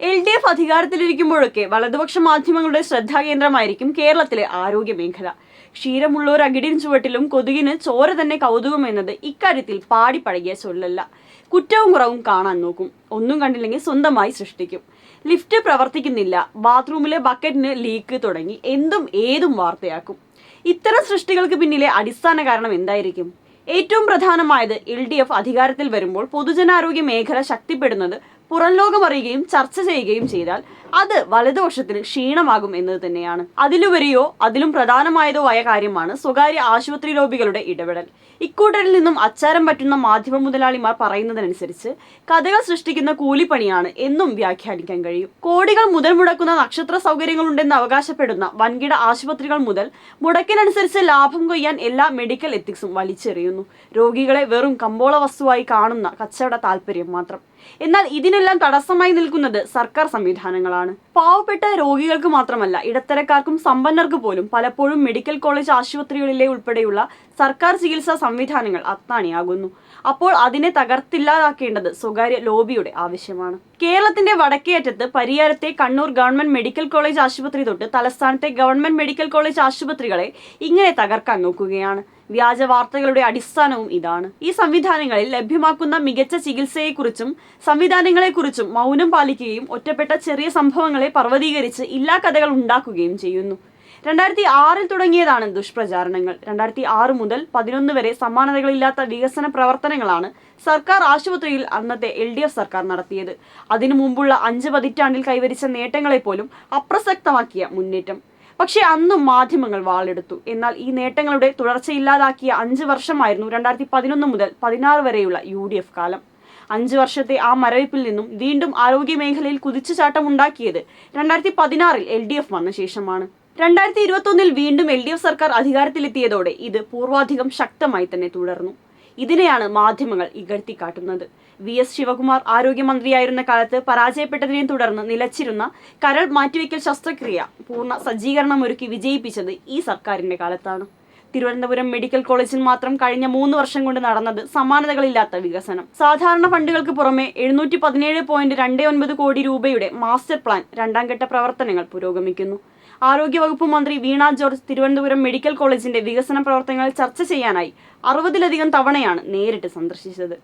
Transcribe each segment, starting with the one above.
L D F അധികാരത്തിലിരിക്കുമ്പോഴൊക്കെ വലതുപക്ഷ മാധ്യമങ്ങളുടെ ശ്രദ്ധാകേന്ദ്രമായിരിക്കും കേരളത്തിലെ ആരോഗ്യ മേഖല ക്ഷീരമുള്ളോർ അകിടിൻ ചുവട്ടിലും കൊതുകിന് ചോര തന്നെ കൗതുകം എന്നത് ഇക്കാര്യത്തിൽ പാടിപ്പഴകിയ ചൊല്ലല്ല. കുറ്റവും കുറവും കാണാൻ നോക്കും. ഒന്നും കണ്ടില്ലെങ്കിൽ സ്വന്തമായി സൃഷ്ടിക്കും. ലിഫ്റ്റ് പ്രവർത്തിക്കുന്നില്ല. ബാത്റൂമിലെ ബക്കറ്റിന് ലീക്ക് തുടങ്ങി. എന്തും ഏതും വാർത്തയാക്കും. ഇത്തരം സൃഷ്ടികൾക്ക് പിന്നിലെ അടിസ്ഥാന കാരണം എന്തായിരിക്കും? ഏറ്റവും പ്രധാനമായത് എൽ ഡി എഫ് അധികാരത്തിൽ വരുമ്പോൾ പൊതുജനാരോഗ്യ മേഖല ശക്തിപ്പെടുന്നത് പുറം ലോകം അറിയുകയും ചർച്ച ചെയ്യുകയും ചെയ്താൽ അത് വലതുപക്ഷത്തിന് ക്ഷീണമാകും എന്നത് തന്നെയാണ്. അതിലുപരിയോ അതിലും പ്രധാനമായതോ ആയ കാര്യമാണ് സ്വകാര്യ ആശുപത്രി ലോബികളുടെ ഇടപെടൽ. ഇക്കൂട്ടരിൽ നിന്നും അച്ചാരം പറ്റുന്ന മാധ്യമ മുതലാളിമാർ പറയുന്നതനുസരിച്ച് കഥകൾ സൃഷ്ടിക്കുന്ന കൂലിപ്പണിയാണ് എന്നും വ്യാഖ്യാനിക്കാൻ കഴിയും. കോടികൾ മുതൽ മുടക്കുന്ന നക്ഷത്ര സൗകര്യങ്ങളുണ്ടെന്ന് അവകാശപ്പെടുന്ന വൻകിട ആശുപത്രികൾ മുതൽ മുടക്കിനനുസരിച്ച് ലാഭം കൊയ്യാൻ എല്ലാ മെഡിക്കൽ എത്തിക്സും വലിച്ചെറിയുന്നു. രോഗികളെ വെറും കമ്പോള വസ്തുവായി കാണുന്ന കച്ചവട താല്പര്യം മാത്രം. എന്നാൽ ഇതിനെല്ലാം തടസ്സമായി നിൽക്കുന്നത് സർക്കാർ സംവിധാനങ്ങളാണ്. പാവപ്പെട്ട രോഗികൾക്ക് മാത്രമല്ല ഇടത്തരക്കാർക്കും സമ്പന്നർക്ക് പോലും പലപ്പോഴും മെഡിക്കൽ കോളേജ് ആശുപത്രികളിലെ ഉൾപ്പെടെയുള്ള സർക്കാർ ചികിത്സാ സംവിധാനങ്ങൾ അത്താണിയാകുന്നു. അപ്പോൾ അതിനെ തകർത്തില്ലാതാക്കേണ്ടത് സ്വകാര്യ ലോബിയുടെ ആവശ്യമാണ്. കേരളത്തിന്റെ വടക്കേയറ്റത്ത് പരിയാരത്തെ കണ്ണൂർ ഗവൺമെന്റ് മെഡിക്കൽ കോളേജ് ആശുപത്രി തൊട്ട് തലസ്ഥാനത്തെ ഗവൺമെന്റ് മെഡിക്കൽ കോളേജ് ആശുപത്രികളെ ഇങ്ങനെ തകർക്കാൻ നോക്കുകയാണ്. വ്യാജ വാർത്തകളുടെ അടിസ്ഥാനവും ഇതാണ്. ഈ സംവിധാനങ്ങളിൽ ലഭ്യമാക്കുന്ന മികച്ച ചികിത്സയെക്കുറിച്ചും സംവിധാനങ്ങളെക്കുറിച്ചും മൗനം പാലിക്കുകയും ഒറ്റപ്പെട്ട ചെറിയ സംഭവങ്ങളെ പർവതീകരിച്ച് ഇല്ലാ കഥകൾ ഉണ്ടാക്കുകയും ചെയ്യുന്നു. രണ്ടായിരത്തി ആറിൽ തുടങ്ങിയതാണ് ദുഷ്പ്രചാരണങ്ങൾ. രണ്ടായിരത്തി ആറ് മുതൽ പതിനൊന്ന് വരെ സമാനതകളില്ലാത്ത വികസന പ്രവർത്തനങ്ങളാണ് സർക്കാർ ആശുപത്രിയിൽ അന്നത്തെ എൽ ഡി എഫ് സർക്കാർ നടത്തിയത്. അതിനു മുമ്പുള്ള അഞ്ച് പതിറ്റാണ്ടിൽ കൈവരിച്ച നേട്ടങ്ങളെപ്പോലും അപ്രസക്തമാക്കിയ മുന്നേറ്റം. പക്ഷേ അന്നും മാധ്യമങ്ങൾ വാളെടുത്തു. എന്നാൽ ഈ നേട്ടങ്ങളുടെ തുടർച്ചയില്ലാതാക്കിയ അഞ്ച് വർഷമായിരുന്നു രണ്ടായിരത്തി പതിനൊന്ന് മുതൽ പതിനാറ് വരെയുള്ള യു ഡി എഫ് കാലം. അഞ്ച് വർഷത്തെ ആ മരവിപ്പിൽ നിന്നും വീണ്ടും ആരോഗ്യ മേഖലയിൽ കുതിച്ചുചാട്ടം ഉണ്ടാക്കിയത് രണ്ടായിരത്തി പതിനാറിൽ എൽ ഡി എഫ് വന്ന ശേഷമാണ്. രണ്ടായിരത്തി ഇരുപത്തൊന്നിൽ വീണ്ടും എൽ ഡി എഫ് സർക്കാർ അധികാരത്തിലെത്തിയതോടെ ഇത് പൂർവാധികം ശക്തമായി തന്നെ തുടർന്നു. ഇതിനെയാണ് മാധ്യമങ്ങൾ ഇകഴ്ത്തിക്കാട്ടുന്നത്. വി എസ് ശിവകുമാർ ആരോഗ്യമന്ത്രിയായിരുന്ന കാലത്ത് പരാജയപ്പെട്ടതിനെ തുടർന്ന് നിലച്ചിരുന്ന കരൾ മാറ്റിവെക്കൽ ശസ്ത്രക്രിയ പൂർണ സജ്ജീകരണമൊരുക്കി വിജയിപ്പിച്ചത് ഈ സർക്കാരിന്റെ കാലത്താണ്. തിരുവനന്തപുരം മെഡിക്കൽ കോളേജിൽ മാത്രം കഴിഞ്ഞ മൂന്ന് വർഷം കൊണ്ട് നടന്നത് സമാനതകളില്ലാത്ത വികസനം. സാധാരണ ഫണ്ടുകൾക്ക് പുറമെ എഴുന്നൂറ്റി പതിനേഴ് പോയിന്റ് രണ്ട് ഒൻപത് കോടി രൂപയുടെ മാസ്റ്റർ പ്ലാൻ രണ്ടാം ഘട്ട പ്രവർത്തനങ്ങൾ പുരോഗമിക്കുന്നു. ആരോഗ്യവകുപ്പ് മന്ത്രി വീണ ജോർജ് തിരുവനന്തപുരം മെഡിക്കൽ കോളേജിന്റെ വികസന പ്രവർത്തനങ്ങൾ ചർച്ച ചെയ്യാനായി അറുപതിലധികം തവണയാണ് നേരിട്ട് സന്ദർശിച്ചത്.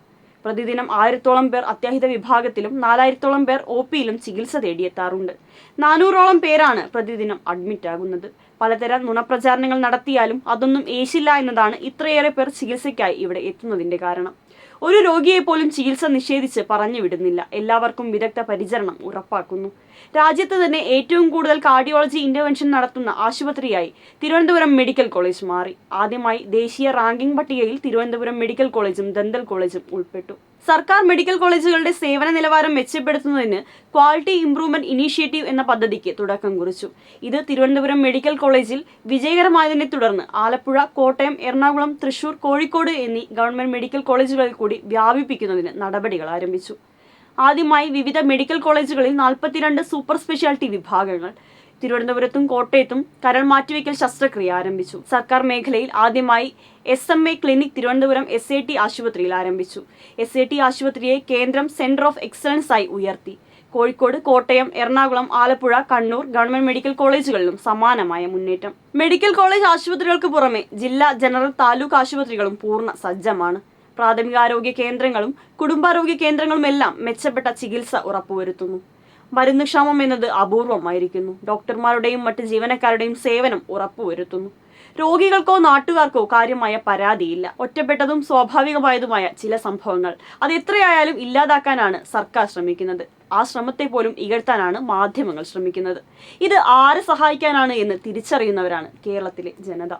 പ്രതിദിനം ആയിരത്തോളം പേർ അത്യാഹിത വിഭാഗത്തിലും നാലായിരത്തോളം പേർ ഒ പിയിലും ചികിത്സ തേടിയെത്താറുണ്ട്. നാനൂറോളം പേരാണ് പ്രതിദിനം അഡ്മിറ്റ് ആകുന്നത് പലതരം നുണപ്രചാരണങ്ങൾ നടത്തിയാലും അതൊന്നും ഏശില്ല എന്നതാണ് ഇത്രയേറെ പേർ ചികിത്സയ്ക്കായി ഇവിടെ എത്തുന്നതിന്റെ കാരണം. ഒരു രോഗിയെ പോലും ചികിത്സ നിഷേധിച്ച് പറഞ്ഞു വിടുന്നില്ല എല്ലാവർക്കും വിദഗ്ധ പരിചരണം ഉറപ്പാക്കുന്നു. രാജ്യത്ത് തന്നെ ഏറ്റവും കൂടുതൽ കാർഡിയോളജി ഇന്റർവെൻഷൻ നടത്തുന്ന ആശുപത്രിയായി തിരുവനന്തപുരം മെഡിക്കൽ കോളേജ് മാറി. ആദ്യമായി ദേശീയ റാങ്കിംഗ് പട്ടികയിൽ തിരുവനന്തപുരം മെഡിക്കൽ കോളേജും ദന്തൽ കോളേജും ഉൾപ്പെട്ടു. സർക്കാർ മെഡിക്കൽ കോളേജുകളുടെ സേവന നിലവാരം മെച്ചപ്പെടുത്തുന്നതിന് ക്വാളിറ്റി ഇംപ്രൂവ്മെന്റ് ഇനീഷ്യേറ്റീവ് എന്ന പദ്ധതിക്ക് തുടക്കം കുറിച്ചു. ഇത് തിരുവനന്തപുരം മെഡിക്കൽ കോളേജിൽ വിജയകരമായതിനെ തുടർന്ന് ആലപ്പുഴ കോട്ടയം എറണാകുളം തൃശൂർ കോഴിക്കോട് എന്നീ ഗവൺമെന്റ് മെഡിക്കൽ കോളേജുകളിൽ കൂടി വ്യാപിപ്പിക്കുന്നതിന് നടപടികൾ ആരംഭിച്ചു. ആദ്യമായി വിവിധ മെഡിക്കൽ കോളേജുകളിൽ നാൽപ്പത്തിരണ്ട് സൂപ്പർ സ്പെഷ്യാലിറ്റി വിഭാഗങ്ങൾ തിരുവനന്തപുരത്തും കോട്ടയത്തും കരൾ മാറ്റിവെക്കൽ ശസ്ത്രക്രിയ ആരംഭിച്ചു. സർക്കാർ മേഖലയിൽ ആദ്യമായി S M A clinic Thiruvananthapuram S A T ആശുപത്രിയിൽ ആരംഭിച്ചു. എസ് എ ടി ആശുപത്രിയെ കേന്ദ്രം സെന്റർ ഓഫ് എക്സലൻസ് ആയി ഉയർത്തി. കോഴിക്കോട് കോട്ടയം എറണാകുളം ആലപ്പുഴ കണ്ണൂർ ഗവൺമെന്റ് മെഡിക്കൽ കോളേജുകളിലും സമാനമായ മുന്നേറ്റം. മെഡിക്കൽ കോളേജ് ആശുപത്രികൾക്ക് പുറമെ ജില്ലാ ജനറൽ താലൂക്ക് ആശുപത്രികളും പൂർണ സജ്ജമാണ്. പ്രാഥമികാരോഗ്യ കേന്ദ്രങ്ങളും കുടുംബാരോഗ്യ കേന്ദ്രങ്ങളും എല്ലാം മെച്ചപ്പെട്ട ചികിത്സ ഉറപ്പുവരുത്തുന്നു. മരുന്ന് ക്ഷാമം എന്നത് അപൂർവമായിരിക്കുന്നു. ഡോക്ടർമാരുടെയും മറ്റ് ജീവനക്കാരുടെയും സേവനം ഉറപ്പുവരുത്തുന്നു. രോഗികൾക്കോ നാട്ടുകാർക്കോ കാര്യമായ പരാതിയില്ല. ഒറ്റപ്പെട്ടതും സ്വാഭാവികമായതുമായ ചില സംഭവങ്ങൾ അത് എത്രയായാലും ഇല്ലാതാക്കാനാണ് സർക്കാർ ശ്രമിക്കുന്നത്. ആ ശ്രമത്തെ പോലും ഇകഴ്ത്താനാണ് മാധ്യമങ്ങൾ ശ്രമിക്കുന്നത്. ഇത് ആരെ സഹായിക്കാനാണ് എന്ന് തിരിച്ചറിയുന്നവരാണ് കേരളത്തിലെ ജനത.